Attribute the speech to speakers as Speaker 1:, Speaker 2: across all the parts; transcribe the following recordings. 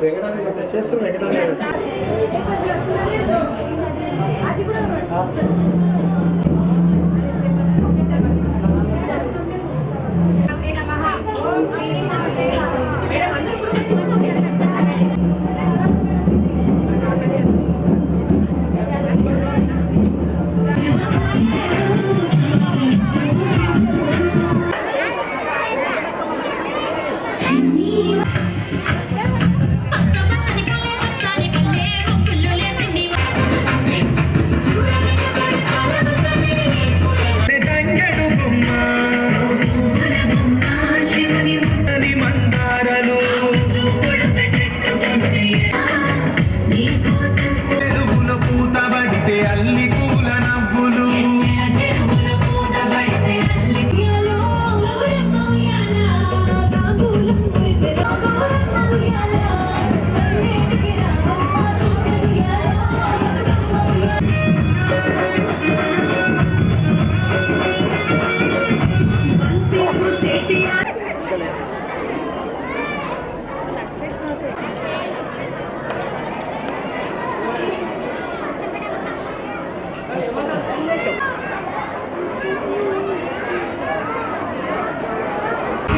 Speaker 1: వెంకటాన్ని చేస్తున్న వెంకటాన్ని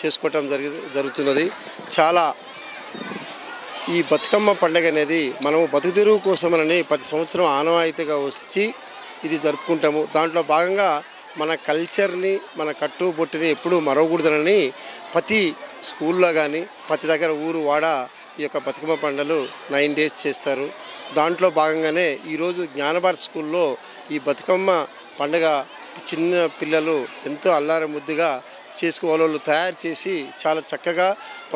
Speaker 1: చేసుకోవటం జరిగి జరుగుతున్నది. చాలా ఈ బతుకమ్మ పండుగ అనేది మనము బతుకుదెరువు కోసమని ప్రతి సంవత్సరం ఆనవాయితీగా వచ్చి ఇది జరుపుకుంటాము. దాంట్లో భాగంగా మన కల్చర్ని మన కట్టుబొట్టిని ఎప్పుడూ మరవకూడదనని ప్రతి స్కూల్లో కానీ ప్రతి దగ్గర ఊరు వాడ ఈ యొక్క బతుకమ్మ పండుగలు నైన్ డేస్ చేస్తారు. దాంట్లో భాగంగానే ఈరోజు జ్ఞానభారత్ స్కూల్లో ఈ బతుకమ్మ పండుగ చిన్న పిల్లలు ఎంతో అల్లారముద్దుగా చేసుకోవాలి వాళ్ళు తయారు చేసి చాలా చక్కగా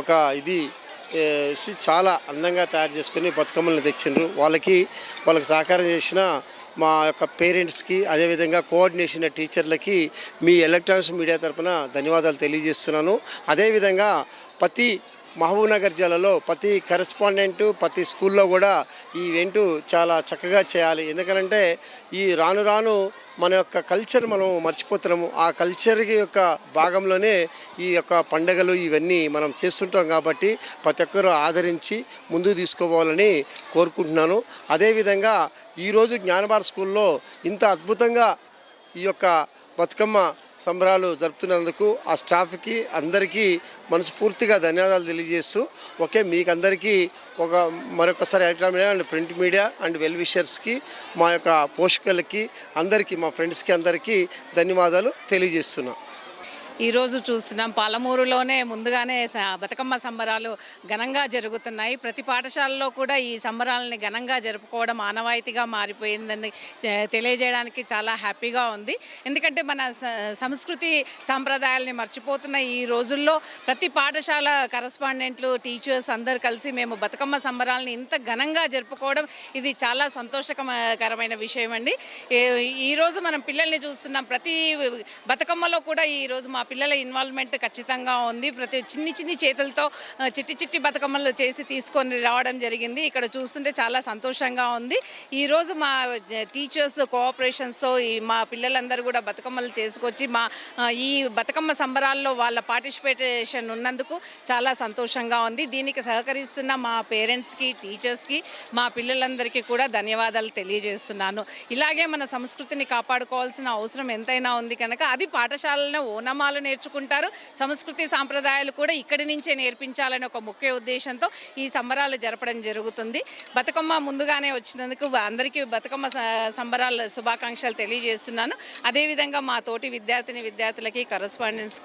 Speaker 1: ఒక ఇది చాలా అందంగా తయారు చేసుకుని బతుకమ్మల్ని తెచ్చిండ్రు. వాళ్ళకి వాళ్ళకి సహకారం చేసిన మా యొక్క పేరెంట్స్కి అదేవిధంగా కోఆర్డినేషన్ టీచర్లకి మీ ఎలక్ట్రానిక్స్ మీడియా తరఫున ధన్యవాదాలు తెలియజేస్తున్నాను. అదేవిధంగా ప్రతి మహబూబ్ నగర్ జిల్లాలో ప్రతి కరెస్పాండెంట్ ప్రతి స్కూల్లో కూడా ఈ ఈవెంట్ చాలా చక్కగా చేయాలి. ఎందుకంటే ఈ రాను రాను మన యొక్క కల్చర్ మనం మర్చిపోతున్నాము. ఆ కల్చర్ యొక్క భాగంలోనే ఈ యొక్క పండగలు ఇవన్నీ మనం చేస్తుంటాం కాబట్టి ప్రతి ఒక్కరూ ఆదరించి ముందుకు తీసుకోవాలని కోరుకుంటున్నాను. అదేవిధంగా ఈరోజు జ్ఞానభార స్కూల్లో ఇంత అద్భుతంగా ఈ యొక్క బతుకమ్మ సంబరాలు జరుపుతున్నందుకు ఆ స్టాఫ్కి అందరికీ మనస్ఫూర్తిగా ధన్యవాదాలు తెలియజేస్తూ ఓకే మీకు అందరికీ ఒక మరొకసారి electronic media and print media and well విషర్స్కి మా యొక్క పోషకులకి అందరికీ మా ఫ్రెండ్స్కి అందరికీ ధన్యవాదాలు తెలియజేస్తున్నాం.
Speaker 2: ఈరోజు చూస్తున్నాం. పాలమూరులోనే ముందుగానే బతుకమ్మ సంబరాలు ఘనంగా జరుగుతున్నాయి. ప్రతి పాఠశాలలో కూడా ఈ సంబరాలని ఘనంగా జరుపుకోవడం ఆనవాయితీగా మారిపోయిందని తెలియజేయడానికి చాలా హ్యాపీగా ఉంది. ఎందుకంటే మన స- సంస్కృతి సాంప్రదాయాల్ని మర్చిపోతున్న ఈ రోజుల్లో ప్రతి పాఠశాల కరస్పాండెంట్లు టీచర్స్ అందరు కలిసి మేము బతుకమ్మ సంబరాలని ఇంత ఘనంగా జరుపుకోవడం ఇది చాలా సంతోషకరమైన విషయం అండి ఈరోజు మనం పిల్లల్ని చూస్తున్నాం. ప్రతి బతుకమ్మలో కూడా ఈరోజు మా పిల్లల ఇన్వాల్వ్మెంట్ ఖచ్చితంగా ఉంది. ప్రతి చిన్ని చిన్ని చేతులతో చిట్టి చిట్టి బతుకమ్మలు చేసి తీసుకొని రావడం జరిగింది. ఇక్కడ చూస్తుంటే చాలా సంతోషంగా ఉంది. ఈరోజు మా టీచర్స్ కోఆపరేషన్స్తో ఈ మా పిల్లలందరూ కూడా బతుకమ్మలు చేసుకొచ్చి మా ఈ బతుకమ్మ సంబరాల్లో వాళ్ళ పార్టిసిపేషన్ ఉన్నందుకు చాలా సంతోషంగా ఉంది. దీనికి సహకరిస్తున్న మా పేరెంట్స్కి టీచర్స్కి మా పిల్లలందరికీ కూడా ధన్యవాదాలు తెలియజేస్తున్నాను. ఇలాగే మన సంస్కృతిని కాపాడుకోవాల్సిన అవసరం ఎంతైనా ఉంది కనుక అది పాఠశాలలో ఓనమాలు నేర్చుకుంటారు. సంస్కృతి సాంప్రదాయాలు కూడా ఇక్కడి నుంచే నేర్పించాలని ఒక ముఖ్య ఉద్దేశంతో ఈ సంబరాలు జరపడం జరుగుతుంది. బతుకమ్మ ముందుగానే వచ్చినందుకు అందరికీ బతుకమ్మ సంబరాల శుభాకాంక్షలు తెలియజేస్తున్నాను. అదేవిధంగా మా తోటి విద్యార్థిని విద్యార్థులకి కరస్పాండెన్స్కి